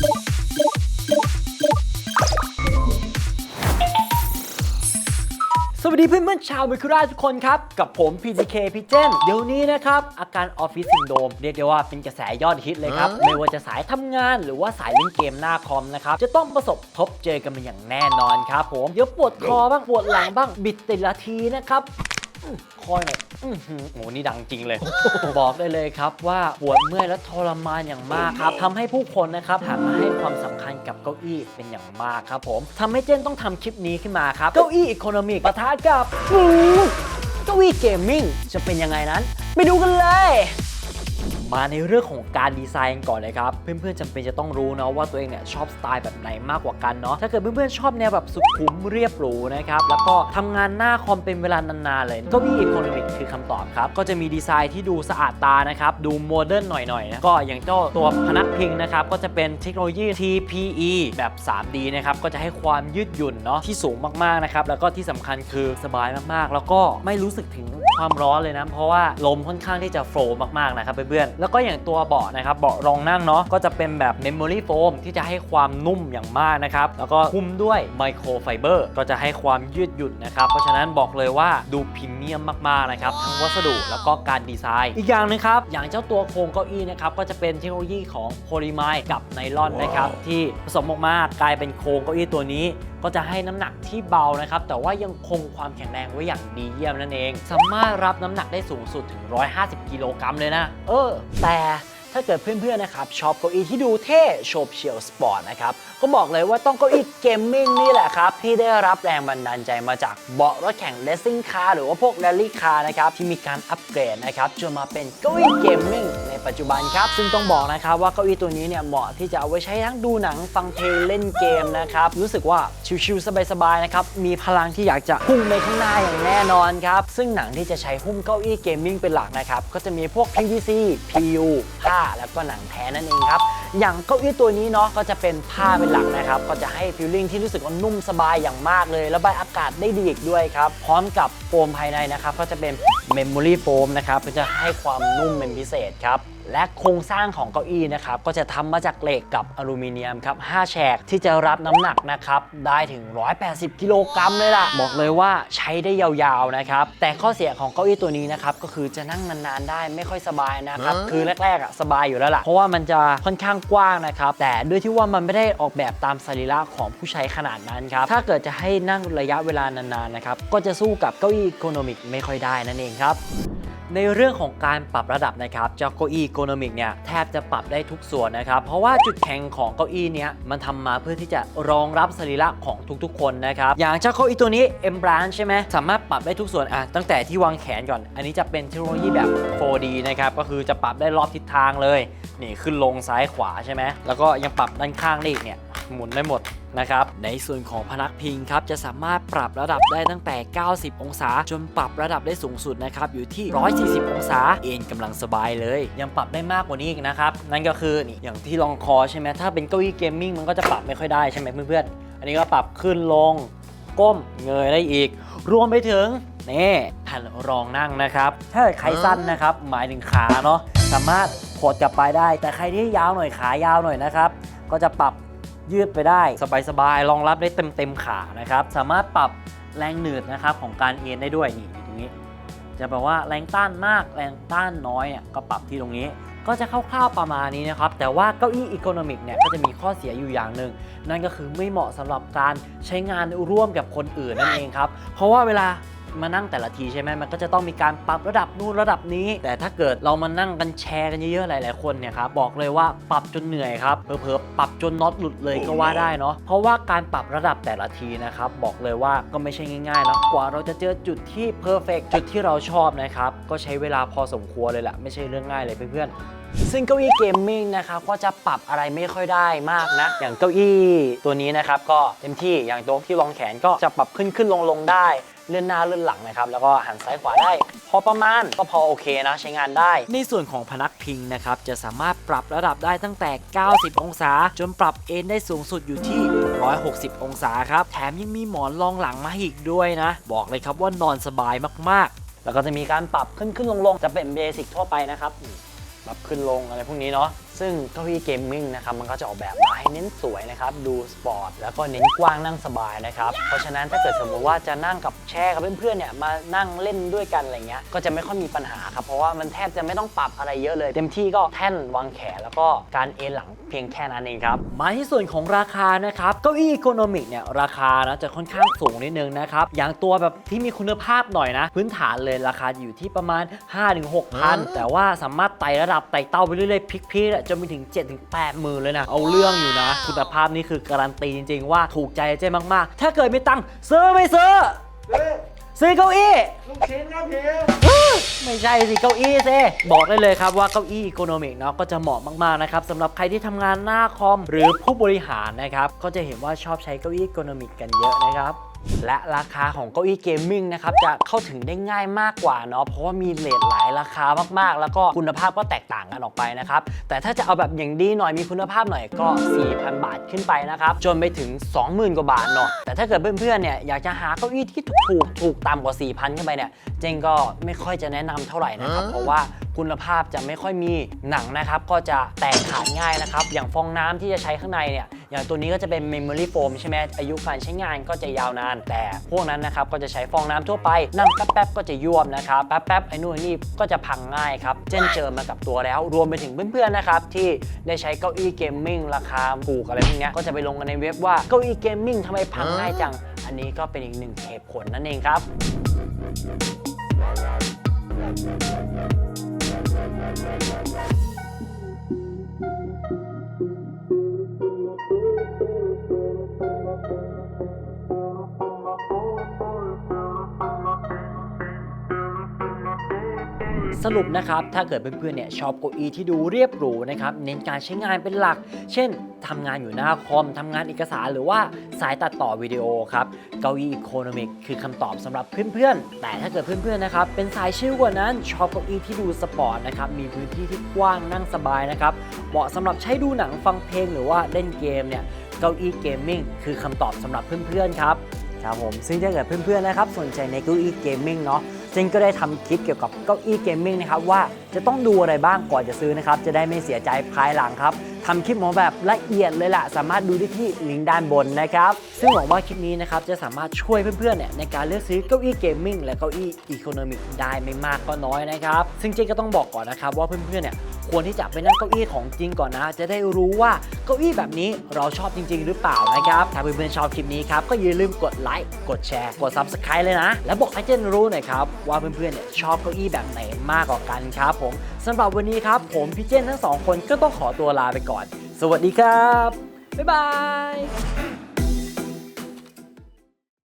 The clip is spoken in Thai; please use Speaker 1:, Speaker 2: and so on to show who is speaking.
Speaker 1: สวัสดีเพื่อนเพื่อนๆชาวมิคุราทุกคนครับ กับผม PGK พี่เจนเดี๋ยวนี้นะครับ อาการออฟฟิศซินโดรมเรียกได้ว่าเป็นกระแสยอดฮิตเลยครับ ไม่ว่าจะสายทำงานหรือว่าสายเล่นเกมหน้าคอมนะครับ จะต้องประสบพบเจอกันมาอย่างแน่นอนครับผม เดี๋ยวปวดคอบ้าง ปวดหลังบ้าง บิดแต่ละทีนะครับอื้อ คอยหน่อยอื้อหือโอ้โหนี่ดังจริงเลย บอกได้เลยครับว่าปวดเมื่อยและทรมานอย่างมากครับทำให้ผู้คนนะครับหันมาให้ความสำคัญกับเก้าอี้เป็นอย่างมากครับผมทำให้เจนต้องทำคลิปนี้ขึ้นมาครับ เก้าอี้อีโคโนมิกปะทะกับฟูดเก้าอี้เกมมิ่งจะเป็นยังไงนั้น ไปดูกันเลย มาในเรื่องของการดีไซน์ก่อนเลยครับ เพื่อนๆจำเป็นจะต้องรู้เนาะว่าตัวเองเนี่ยชอบสไตล์แบบไหนมากกว่ากันเนาะถ้าเกิดเพื่อนๆชอบแนวแบบสุขุมเรียบหรูนะครับแล้วก็ทำงานหน้าคอมเป็นเวลานานๆเลยก้าอี้อีโคโนมิกคือคำตอบครับก็จะมีดีไซน์ที่ดูสะอาดตานะครับดูโมเดิร์นหน่อยๆนะก็อย่างเจ้าตัวพนักพิงนะครับก็จะเป็นเทคโนโลยี TPE แบบ 3D นะครับก็จะให้ความยืดหยุ่นเนาะที่สูงมากๆนะครับแล้วก็ที่สำคัญคือสบายมากๆ แล้วก็ไม่รู้สึกถึง ความร้อนเลยนะ เพราะว่าลมค่อนข้างที่จะโฟล์มากๆนะครับเพื่อนๆ แล้วก็อย่างตัวเบาะนะครับเบาะรองนั่งเนาะก็จะเป็นแบบ Memory Foam ที่จะให้ความนุ่มอย่างมากนะครับ แล้วก็หุ้มด้วยไมโครไฟเบอร์ก็จะให้ความยืดหยุ่นนะครับ เพราะฉะนั้นบอกเลยว่าดูพรีเมียมมากๆนะครับทั้งวัสดุแล้วก็การดีไซน์ อีกอย่างหนึงครับอย่างเจ้าตัวโครงเก้าอี้นะครับก็จะเป็นเทคโนโลยีของโพลีไมด์กับไนลอนนะครับที่ผสมออกมากลายเป็นโครงเก้าอี้ตัวนี้ก็จะให้น้ำหนักที่เบานะครับแต่ว่ายังคงความแข็งแรงไว้อย่างดีเยี่ยมนั่นเอง สามารถรับน้ำหนักได้สูงสุดถึง 150 กิโลกรัมเลยนะ เออ แต่ถ้าเกิดเพื่อนๆนะครับชอบเก้าอี้ที่ดูเท่โฉบเฉี่ยวสปอร์ตนะครับ ก็บอกเลยว่าต้องเก้าอี้เกมมิ่งนี่แหละครับ ที่ได้รับแรงบันดาลใจมาจากเบาะรถแข่งเลสซิ่งคาร์หรือว่าพวกแรลลี่คาร์นะครับ ที่มีการอัปเกรดนะครับจนมาเป็นเก้าอี้เกมมิ่ง ปัจจุบันครับ ซึ่งต้องบอกนะครับว่าเก้าอี้ตัวนี้เนี่ยเหมาะที่จะเอาไว้ใช้ทั้งดูหนังฟังเพลงเล่นเกมนะครับรู้สึกว่าชิลๆสบายๆนะครับมีพลังที่อยากจะพุ่งไปข้างหน้าอย่างแน่นอนครับซึ่งหนังที่จะใช้หุ้มเก้าอี้เกมมิ่งเป็นหลักนะครับก็จะมีพวก PVC PU ผ้าแล้วก็หนังแท้นั่นเองครับอย่างเก้าอี้ตัวนี้เนาะก็จะเป็นผ้าเป็นหลักนะครับก็จะให้ฟีลลิ่งที่รู้สึกว่านุ่มสบายอย่างมากเลยระบายอากาศได้ดีอีกด้วยครับพร้อมกับโฟมภายในนะครับก็จะเป็น Memory Foam นะครับก็จะให้ความนุ่มเป็นพิเศษครับ และโครงสร้างของเก้าอี้นะครับก็จะทำมาจากเหล็กกับอลูมิเนียมครับ5แฉกที่จะรับน้ำหนักนะครับได้ถึง 180 กิโลกรัมเลยล่ะ บอกเลยว่าใช้ได้ยาวๆนะครับแต่ข้อเสียของเก้าอี้ตัวนี้นะครับก็คือจะนั่งนานๆได้ไม่ค่อยสบายนะครับคือแรกๆอะสบายอยู่แล้วล่ะเพราะว่ามันจะค่อนข้างกว้างนะครับแต่ด้วยที่ว่ามันไม่ได้ออกแบบตามสรีระของผู้ใช้ขนาดนั้นครับถ้าเกิดจะให้นั่งระยะเวลานานๆนะครับก็จะสู้กับเก้าอี้อีโคโนมิกไม่ค่อยได้นั่นเองครับ ในเรื่องของการปรับระดับนะครับเจ้าเก้าอี้โกนมิกเนี่ยแทบจะปรับได้ทุกส่วนนะครับ เพราะว่าจุดแข็งของเก้าอี้เนี้ยมันทำมาเพื่อที่จะรองรับสรีระของทุกๆ คนนะครับ อย่างเจ้าเก้าอี้ตัวนี้ M Branch ใช่ไหมสามารถปรับได้ทุกส่วนอะตั้งแต่ที่วางแขนก่อน อันนี้จะเป็นเทคโนโลยีแบบ 4D นะครับก็คือจะปรับได้รอบทิศทางเลย นี่ขึ้นลงซ้ายขวาใช่ไหมแล้วก็ยังปรับด้านข้างได้อีกเนี่ย หมุนได้หมดนะครับ ในส่วนของพนักพิงครับจะสามารถปรับระดับได้ตั้งแต่ 90 องศา จนปรับระดับได้สูงสุดนะครับอยู่ที่ 140 องศา เอ็นกำลังสบายเลย ยังปรับได้มากกว่านี้อีกนะครับ นั่นก็คือนี่อย่างที่รองคอใช่ไหมถ้าเป็นเก้าอี้เกมมิ่งมันก็จะปรับไม่ค่อยได้ใช่ไหมเพื่อนๆอันนี้ก็ปรับขึ้นลงก้มเงยได้อีก รวมไปถึงนี่แผ่นรองนั่งนะครับ ถ้าใครสั้นนะครับ หมายถึงขาเนาะสามารถโขดกลับไปได้ แต่ใครที่ยาวหน่อยขายาวหน่อยนะครับ ก็จะปรับ ยืดไปได้ สบายๆรองรับได้เต็มเต็มๆขานะครับ สามารถปรับแรงหนืดนะครับของการเอ็นได้ด้วยนี่อยู่ตรงนี้ จะแปลว่าแรงต้านมากแรงต้านน้อยเนี่ยก็ปรับที่ตรงนี้ก็จะคร่าวๆประมาณนี้นะครับ แต่ว่าเก้าอี้อีโคโนมิกเนี่ยก็จะมีข้อเสียอยู่อย่างหนึ่ง นั่นก็คือไม่เหมาะสำหรับการใช้งานร่วมกับคนอื่นนั่นเองครับ เพราะว่าเวลา มานั่งแต่ละทีใช่ไหมมันก็จะต้องมีการปรับระดับนู่นระดับนี้ แต่ถ้าเกิดเรามานั่งกันแชร์กันเยอะๆหลายๆคนเนี่ยครับบอกเลยว่าปรับจนเหนื่อยครับเผลอๆปรับจนน็อตหลุดเลยก็ว่าได้เนาะเพราะว่าการปรับระดับแต่ละทีนะครับบอกเลยว่าก็ไม่ใช่ง่ายๆนะกว่าเราจะเจอจุดที่เพอร์เฟกจุดที่เราชอบนะครับก็ใช้เวลาพอสมควรเลยแหละไม่ใช่เรื่องง่ายเลยเพื่อนๆซึ่งเก้าอี้เกมมิ่งนะครับก็จะปรับอะไรไม่ค่อยได้มากนะ อย่างเก้าอี้ตัวนี้นะครับก็เต็มที่อย่างโตัวที่รองแขนก็จะปรับขึ้นขึ้นลงลงได้ เลื่อนหน้าเลื่อนหลังนะครับ แล้วก็หันซ้ายขวาได้ พอประมาณก็พอโอเคนะใช้งานได้ ในส่วนของพนักพิงนะครับ จะสามารถปรับระดับได้ตั้งแต่ 90 องศา จนปรับเอนได้สูงสุดอยู่ที่ 160 องศาครับ แถมยังมีหมอนรองหลังมาอีกด้วยนะ บอกเลยครับว่านอนสบายมากๆ แล้วก็จะมีการปรับขึ้นขึ้นลงลงจะเป็นเบสิกทั่วไปนะครับปรับขึ้นลงอะไรพวกนี้เนาะ ซึ่งเก้าอี้เกมมิ่งนะครับมันก็จะออกแบบมาให้เน้นสวยนะครับดูสปอร์ตแล้วก็เน้นกว้างนั่งสบายนะครับเพราะฉะนั้นถ้าเกิดสมมติว่าจะนั่งกับแชร์กับเพื่อนๆเนี่ยมานั่งเล่นด้วยกันอะไรเงี้ยก็จะไม่ค่อยมีปัญหาครับเพราะว่ามันแทบจะไม่ต้องปรับอะไรเยอะเลย เต็มที่ก็แท่นวางแขนแล้วก็การเอนหลังเพียงแค่นั้นเองครับ มาที่ส่วนของราคานะครับเก้าอี้อีโคโนมิกเนี่ยราคานะจะค่อนข้างสูงนิดนึงนะครับ อย่างตัวแบบที่มีคุณภาพหน่อยนะ พื้นฐานเลยราคาจะอยู่ที่ประมาณ 5-6,000แต่ว่าสามารถไต่ระดับไต่เต้าไปเรื่อยๆพลิกๆอะจนไปถึง 7-8หมื่นเลยนะ เอาเรื่องอยู่นะ คุณภาพนี่คือการันตีจริงๆว่าถูกใจเจ๊มากๆ ถ้าเกิดไม่ตังค์ซื้อไม่ซื้อ ซื้อเก้าอี้
Speaker 2: ลูกชิ้นครับพี่
Speaker 1: ไม่ใช่สิเก้าอี้ซิบอกได้เลยครับว่าเก้าอี้อีโคโนมิกเนาะก็จะเหมาะมากๆนะครับสำหรับใครที่ทำงานหน้าคอมหรือผู้บริหารนะครับก็จะเห็นว่าชอบใช้เก้าอี้อีโคโนมิกกันเยอะนะครับและราคาของเก้าอี้เกมมิ่งนะครับจะเข้าถึงได้ง่ายมากกว่าเนาะเพราะว่ามีเลทหลายราคามากๆ แล้วก็คุณภาพก็แตกต่างกันออกไปนะครับ แต่ถ้าจะเอาแบบอย่างดีหน่อยมีคุณภาพหน่อยก็ 4,000 บาทขึ้นไปนะครับ จนไปถึง 20,000 กว่าบาทเนาะแต่ถ้าเกิดเพื่อนๆเนี่ยอยากจะหาเก้าอี้ที่ถูกถูกต่ำกว่า 4,000 ขึ้นไปเนี่ยเจงก็ไม่ค่อยจะแนะนำเท่าไหร่นะครับเพราะว่า คุณภาพจะไม่ค่อยมีหนังนะครับก็จะแตกขาดง่ายนะครับ อย่างฟองน้ำที่จะใช้ข้างในเนี่ยอย่างตัวนี้ก็จะเป็น Memory Foam ใช่ไหมอายุการใช้งานก็จะยาวนาน แต่พวกนั้นนะครับก็จะใช้ฟองน้ำทั่วไปนั่งแป๊บๆก็จะยวมนะครับแป๊บๆไอ้นู่นนี่ก็จะพังง่ายครับเจนเจอมากับตัวแล้ว รวมไปถึงเพื่อนๆนะครับที่ได้ใช้เก้าอี้เกมมิ่งราคาถูกอะไรพวกนี้ก็จะไปลงกันในเว็บว่าเก้าอี้เกมมิ่งทำไมพังง่ายจัง อันนี้ก็เป็นอีกหนึ่งเหตุผลนั่นเองครับ Thank you. สรุปนะครับ ถ้าเกิดเพื่อนๆเนี่ยชอบเก้าอี้ที่ดูเรียบหรูนะครับ เน้นการใช้งานเป็นหลัก เช่นทำงานอยู่หน้าคอมทำงานเอกสารหรือว่าสายตัดต่อวิดีโอครับ เก้าอี้อีโคโนมิกคือคำตอบสำหรับเพื่อนๆ แต่ถ้าเกิดเพื่อนๆนะครับ เป็นสายชิลกว่านั้น ชอบเก้าอี้ที่ดูสปอร์ตนะครับ มีพื้นที่ที่กว้างนั่งสบายนะครับ เหมาะสำหรับใช้ดูหนังฟังเพลงหรือว่าเล่นเกมเนี่ย เก้าอี้เกมมิ่งคือคำตอบสำหรับเพื่อนๆครับ ครับผม ซึ่งถ้าเกิดเพื่อนๆนะครับสนใจในเก้าอี้เกมมิ่งเนาะ ซึ่งก็ได้ทำคลิปเกี่ยวกับเก้าอี้เกมมิ่งนะครับว่าจะต้องดูอะไรบ้างก่อนจะซื้อนะครับจะได้ไม่เสียใจภายหลังครับทำคลิปหมอแบบละเอียดเลยแหละสามารถดูได้ที่ลิงก์ด้านบนนะครับ ซึ่งหวังว่าคลิปนี้นะครับจะสามารถช่วยเพื่อนๆเนี่ยในการเลือกซื้อเก้าอี้เกมมิ่งและเก้าอี้อีโคโนมิกได้ไม่มากก็น้อยนะครับ ซึ่งเจ๊ก็ต้องบอกก่อนนะครับว่าเพื่อนๆเนี่ย ควรที่จะไปนั่งเก้าอี้ของจริงก่อนนะ จะได้รู้ว่าเก้าอี้แบบนี้เราชอบจริง ๆ หรือเปล่านะครับ ถ้าเพื่อนๆชอบคลิปนี้ครับก็อย่าลืมกดไลค์กดแชร์กด Subscribe เลยนะ แล้วบอกให้เจนรู้หน่อยครับว่าเพื่อนๆเนี่ยชอบเก้าอี้แบบไหนมากกว่ากันครับผมสำหรับวันนี้ครับผมพี่เจนทั้งสองคนก็ต้องขอตัวลาไปก่อน สวัสดีครับบ๊ายบาย